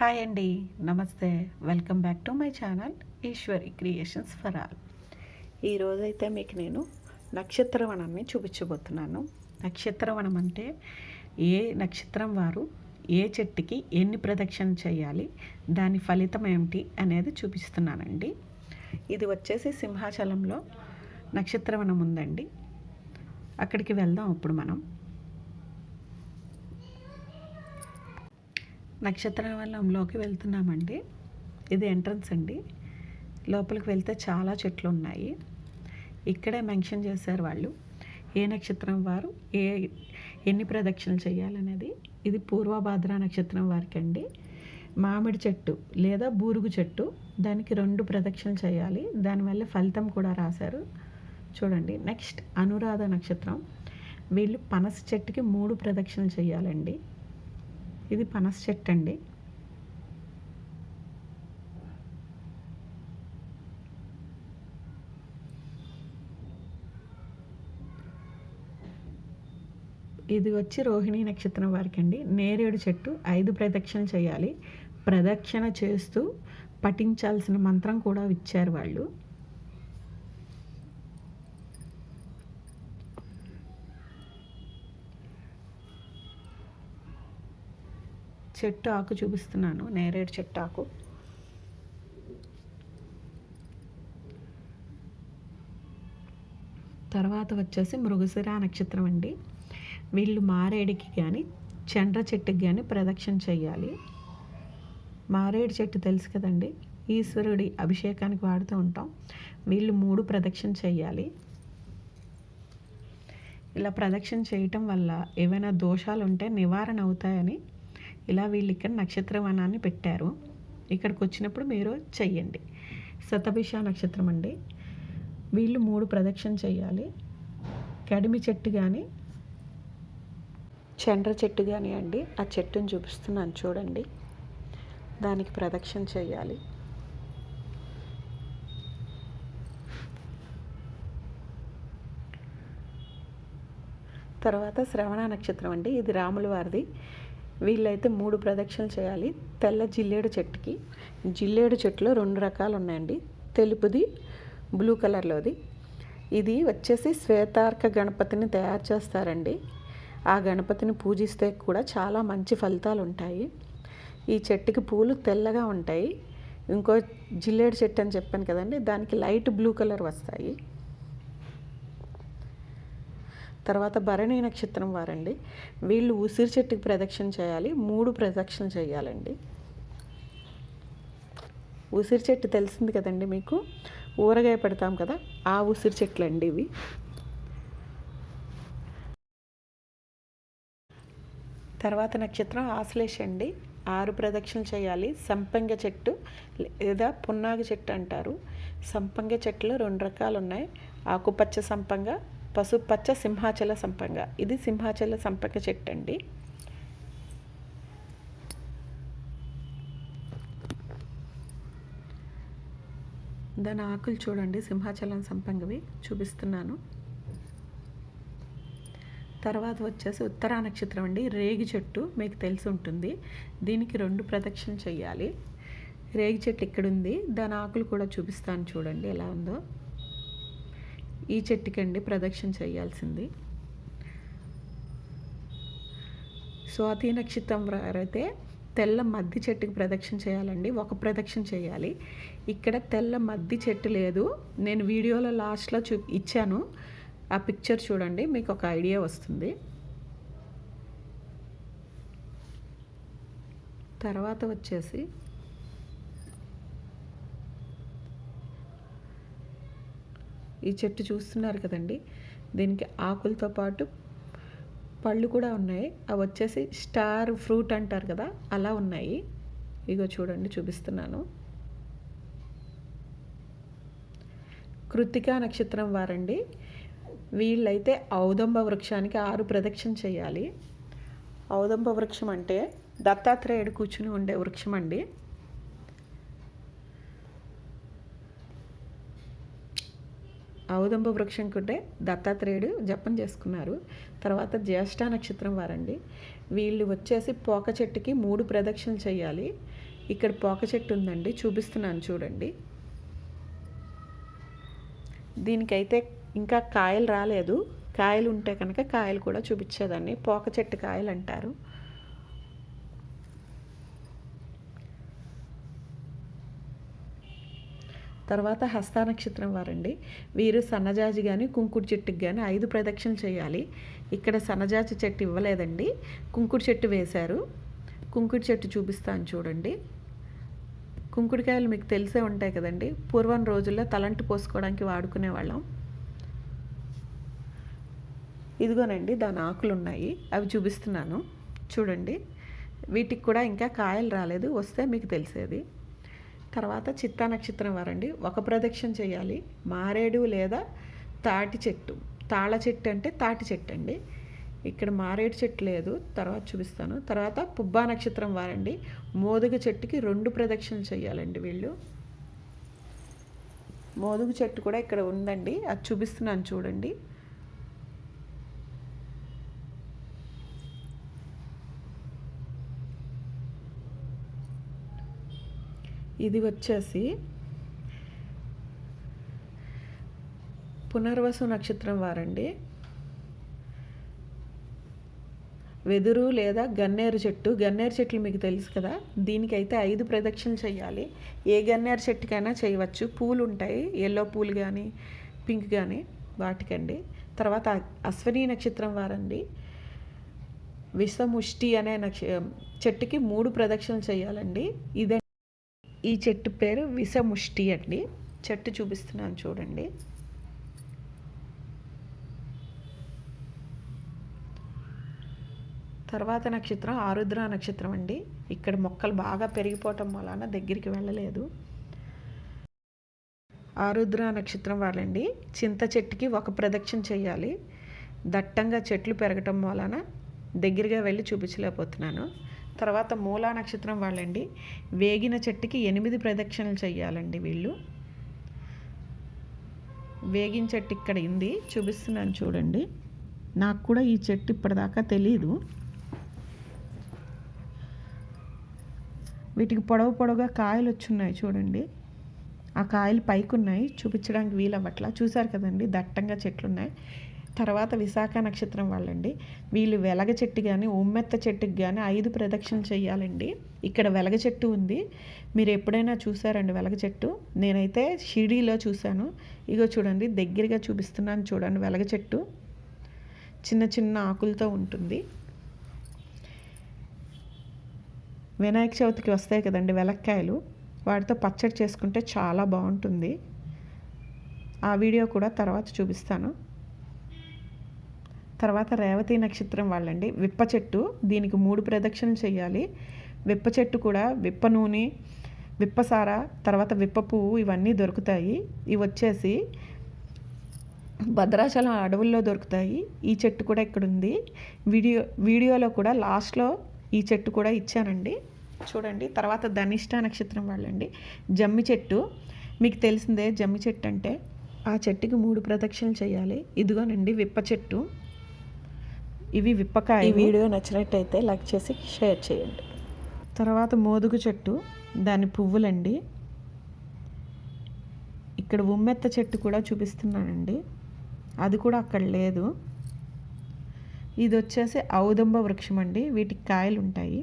Hi అండి. నమస్తే. Welcome back to my channel Eeshwari creations for all. ఈరోజైతే మీకు నేను నక్షత్రవనాన్ని చూపించబోతున్నాను. నక్షత్రవనం అంటే ఏ నక్షత్రం వారు ఏ చెట్టుకి ఎన్ని ప్రదక్షిణ చేయాలి దాని ఫలితం ఏమిటి అనేది చూపిస్తున్నానండి. ఇది వచ్చేసి సింహాచలంలో నక్షత్రవనం ఉందండి. అక్కడికి వెళ్దాం ఇప్పుడు మనం. నక్షత్రవనంలోకి వెళ్తున్నామండి. ఇది ఎంట్రన్స్ అండి. లోపలికి వెళ్తే చాలా చెట్లు ఉన్నాయి ఇక్కడే మెన్షన్ చేశారు వాళ్ళు. ఏ నక్షత్రం వారు ఏ ఎన్ని ప్రదక్షిణలు చేయాలనేది. ఇది పూర్వభాద్ర నక్షత్రం వారికి అండి మామిడి చెట్టు లేదా బూరుగు చెట్టు దానికి రెండు ప్రదక్షిణలు చేయాలి. దానివల్ల ఫలితం కూడా రాశారు. చూడండి నెక్స్ట్ అనురాధ నక్షత్రం. వీళ్ళు పనస చెట్టుకి మూడు ప్రదక్షిణలు చేయాలండి. ఇది పనస చెట్టు అండి. ఇది వచ్చి రోహిణి నక్షత్రం వారికి అండి నేరేడు చెట్టు ఐదు ప్రదక్షిణ చేయాలి. ప్రదక్షిణ చేస్తూ పఠించాల్సిన మంత్రం కూడా ఇచ్చారు వాళ్ళు. చెట్టు ఆకు చూపిస్తున్నాను నేరేడు చెట్టు ఆకు. తర్వాత వచ్చేసి మృగశిర నక్షత్రం అండి. వీళ్ళు మారేడికి కానీ చండ్ర చెట్టుకి కానీ ప్రదక్షిణ చేయాలి మారేడు చెట్టు తెలుసు కదండి ఈశ్వరుడి అభిషేకానికి వాడుతూ ఉంటాం. వీళ్ళు మూడు ప్రదక్షిణ చేయాలి ఇలా ప్రదక్షిణ చేయటం వల్ల ఏవైనా దోషాలు ఉంటే నివారణ అవుతాయని ఇలా వీళ్ళు ఇక్కడ నక్షత్ర వనాన్ని పెట్టారు. ఇక్కడికి వచ్చినప్పుడు మీరు చెయ్యండి. శతభిష నక్షత్రం అండి. వీళ్ళు మూడు ప్రదక్షిణ చేయాలి కడిమి చెట్టు కానీ చండ్ర చెట్టు కానీ అండి. ఆ చెట్టుని చూపిస్తున్నాను చూడండి. దానికి ప్రదక్షిణ చేయాలి తర్వాత శ్రవణ నక్షత్రం అండి. ఇది రాముల వారిది వీళ్ళైతే మూడు ప్రదక్షిణలు చేయాలి. తెల్ల జిల్లేడు చెట్టుకి. జిల్లేడు చెట్టులో రెండు రకాలు ఉన్నాయండి. తెలుపుది బ్లూ కలర్లోది. ఇది వచ్చేసి శ్వేతార్క గణపతిని తయారు చేస్తారండి. ఆ గణపతిని పూజిస్తే కూడా చాలా మంచి ఫలితాలు ఉంటాయి. ఈ చెట్టుకి పూలు తెల్లగా ఉంటాయి. ఇంకో జిల్లేడు చెట్టు అని చెప్పాను కదండి దానికి లైట్ బ్లూ కలర్ వస్తాయి. తర్వాత భరణి నక్షత్రం వారండి. వీళ్ళు ఉసిరి చెట్టుకి ప్రదక్షిణ చేయాలి మూడు ప్రదక్షిణ చేయాలండి. ఉసిరి చెట్టు తెలిసింది కదండి మీకు? ఊరగాయ పెడతాం కదా ఆ ఉసిరి చెట్లు అండి ఇవి. తర్వాత నక్షత్రం ఆశ్లేష అండి. ఆరు ప్రదక్షిణలు చేయాలి. సంపంగ చెట్టు లేదా పున్నాగ చెట్టు అంటారు. సంపంగ చెట్లు రెండు రకాలు ఉన్నాయి. ఆకుపచ్చ సంపంగ పసుపచ్చ సింహాచల సంపంగ. ఇది సింహాచల సంపంగ చెట్టు అండి దాని ఆకులు చూడండి సింహాచలం సంపంగవి. చూపిస్తున్నాను. తర్వాత వచ్చేసి ఉత్తరా నక్షత్రం అండి. రేగి చెట్టు మీకు తెలిసి ఉంటుంది. దీనికి రెండు ప్రదక్షిణ చేయాలి. రేగి చెట్టు ఇక్కడ ఉంది దాని ఆకులు కూడా చూపిస్తాను చూడండి ఎలా ఉందో. ఈ చెట్టుకండి ప్రదక్షిణ చేయాల్సింది. స్వాతి నక్షత్రం అయితే తెల్ల మద్ది చెట్టుకి ప్రదక్షిణ చేయాలండి. ఒక ప్రదక్షిణ చేయాలి. ఇక్కడ తెల్ల మద్ది చెట్టు లేదు. నేను వీడియోలో లాస్ట్లో చూ ఇచ్చాను. ఆ పిక్చర్ చూడండి మీకు ఒక ఐడియా వస్తుంది. తర్వాత వచ్చేసి ఈ చెట్టు చూస్తున్నారు కదండి. దీనికి ఆకులతో పాటు పళ్ళు కూడా ఉన్నాయి. అవి వచ్చేసి స్టార్ ఫ్రూట్ అంటారు కదా అలా ఉన్నాయి. ఇగో చూడండి చూపిస్తున్నాను. కృతికా నక్షత్రం వారండి. వీళ్ళైతే ఔదంబ వృక్షానికి ఆరు ప్రదక్షిణ చేయాలి. ఔదంబ వృక్షం అంటే దత్తాత్రేయుడు కూర్చుని ఉండే వృక్షం అండి ఔదంబ వృక్షం కుంటే దత్తాత్రేయుడు జపం చేసుకున్నారు. తర్వాత జ్యేష్ఠ నక్షత్రం వారండి. వీళ్ళు వచ్చేసి పోక చెట్టుకి మూడు ప్రదక్షిణలు చేయాలి. ఇక్కడ పోక చెట్టు ఉందండి. చూపిస్తున్నాను చూడండి. దీనికైతే ఇంకా కాయలు రాలేదు. కాయలు ఉంటే కనుక కాయలు కూడా చూపించేదాన్ని. పోక చెట్టు కాయలు అంటారు. తర్వాత హస్త నక్షత్రం వారండి. వీరు సన్నజాజి కానీ కుంకుడు చెట్టుకి కానీ ఐదు ప్రదక్షిణలు చేయాలి. ఇక్కడ సన్నజాజి చెట్టు ఇవ్వలేదండి. కుంకుడు చెట్టు వేశారు. కుంకుడు చెట్టు చూపిస్తాను చూడండి. కుంకుడుకాయలు మీకు తెలిసే ఉంటాయి కదండి. పూర్వం రోజుల్లో తలంటు పోసుకోవడానికి వాడుకునే వాళ్ళం ఇదిగోనండి దాని ఆకులు ఉన్నాయి. అవి చూపిస్తున్నాను. చూడండి. వీటికి కూడా ఇంకా కాయలు రాలేదు. వస్తే మీకు తెలిసేది. తర్వాత చిత్తా నక్షత్రం వారండి. ఒక ప్రదక్షిణ చేయాలి. మారేడు లేదా తాటి చెట్టు. తాళ చెట్టు అంటే తాటి చెట్టు అండి. ఇక్కడ మారేడు చెట్టు లేదు. తర్వాత చూపిస్తాను. తర్వాత పుబ్బా నక్షత్రం వారండి. మోదుగ చెట్టుకి రెండు ప్రదక్షిణలు చేయాలండి వీళ్ళు. మోదుగు చెట్టు కూడా ఇక్కడ ఉందండి. అది చూపిస్తున్నాను చూడండి. ఇది వచ్చేసి పునర్వసు నక్షత్రం వారండి. వెదురు లేదా గన్నేరు చెట్టు. గన్నేరు చెట్లు మీకు తెలుసు కదా. దీనికైతే ఐదు ప్రదక్షిణలు చేయాలి. ఏ గన్నేరు చెట్టుకైనా చేయవచ్చు. పూలు ఉంటాయి. ఎల్లో పూలు కానీ పింక్ కానీ వాటికండి. తర్వాత అశ్వనీ నక్షత్రం వారండి. విషముష్టి అనే నక్ష చెట్టుకి మూడు ప్రదక్షిణలు చేయాలండి. ఇదే ఈ చెట్టు పేరు విషముష్టి అండి. చెట్టు చూపిస్తున్నాను చూడండి. తర్వాత నక్షత్రం ఆరుద్ర నక్షత్రం అండి. ఇక్కడ మొక్కలు బాగా పెరిగిపోవటం వలన దగ్గరికి వెళ్ళలేదు. ఆరుద్ర నక్షత్రం వాళ్ళండి. చింత చెట్టుకి ఒక ప్రదక్షిణ చేయాలి. దట్టంగా చెట్లు పెరగటం వలన దగ్గరగా వెళ్ళి చూపించలేకపోతున్నాను. తర్వాత మూలా నక్షత్రం వాళ్ళండి. వేగిన చెట్టుకి ఎనిమిది ప్రదక్షిణలు చేయాలండి వీళ్ళు. వేగిన చెట్టు ఇక్కడ ఉంది. చూపిస్తున్నాను చూడండి. నాకు కూడా ఈ చెట్టు ఇప్పటిదాకా తెలీదు. వీటికి పొడవు పొడవుగా కాయలు వచ్చున్నాయి చూడండి. ఆ కాయలు పైకి ఉన్నాయి చూపించడానికి వీలవ్వట్లా. చూసారు కదండి దట్టంగా చెట్లు ఉన్నాయి తర్వాత విశాఖ నక్షత్రం వాళ్ళండి. వీళ్ళు వెలగ చెట్టు కానీ ఉమ్మెత్త చెట్టుకి కానీ ఐదు ప్రదక్షిణలు చేయాలండి. ఇక్కడ వెలగ చెట్టు ఉంది. మీరు ఎప్పుడైనా చూసారండి వెలగ చెట్టు? నేనైతే షిడీలో చూశాను. ఇగో చూడండి దగ్గరగా చూపిస్తున్నాను చూడండి వెలగ చెట్టు. చిన్న చిన్న ఆకులతో ఉంటుంది. వినాయక చవితికి వస్తాయి కదండి వెలక్కాయలు. వాటితో పచ్చడి చేసుకుంటే చాలా బాగుంటుంది. ఆ వీడియో కూడా తర్వాత చూపిస్తాను. తర్వాత రేవతి నక్షత్రం వాళ్ళండి. విప్ప చెట్టు దీనికి మూడు ప్రదక్షిణలు చేయాలి. విప్ప చెట్టు కూడా విప్ప నూనె విప్పసార తర్వాత విప్ప పువ్వు ఇవన్నీ దొరుకుతాయి. ఇవి వచ్చేసి భద్రాచలం అడవుల్లో దొరుకుతాయి. ఈ చెట్టు కూడా ఇక్కడ ఉంది వీడియో వీడియోలో కూడా లాస్ట్లో ఈ చెట్టు కూడా ఇచ్చానండి. చూడండి తర్వాత ధనిష్ట నక్షత్రం వాళ్ళండి. జమ్మి చెట్టు మీకు తెలిసిందే జమ్మి చెట్టు అంటే ఆ చెట్టుకి మూడు ప్రదక్షిణలు చేయాలి. ఇదిగోనండి విప్ప చెట్టు. ఇవి విప్పకాయ ఈ వీడియో నచ్చినట్టయితే లైక్ చేసి షేర్ చేయండి. తర్వాత మోదుగు చెట్టు దాని పువ్వులండి. ఇక్కడ ఉమ్మెత్త చెట్టు కూడా చూపిస్తున్నానండి. అది కూడా అక్కడ లేదు. ఇది వచ్చేసి ఔదంబ వృక్షం అండి వీటికి కాయలు ఉంటాయి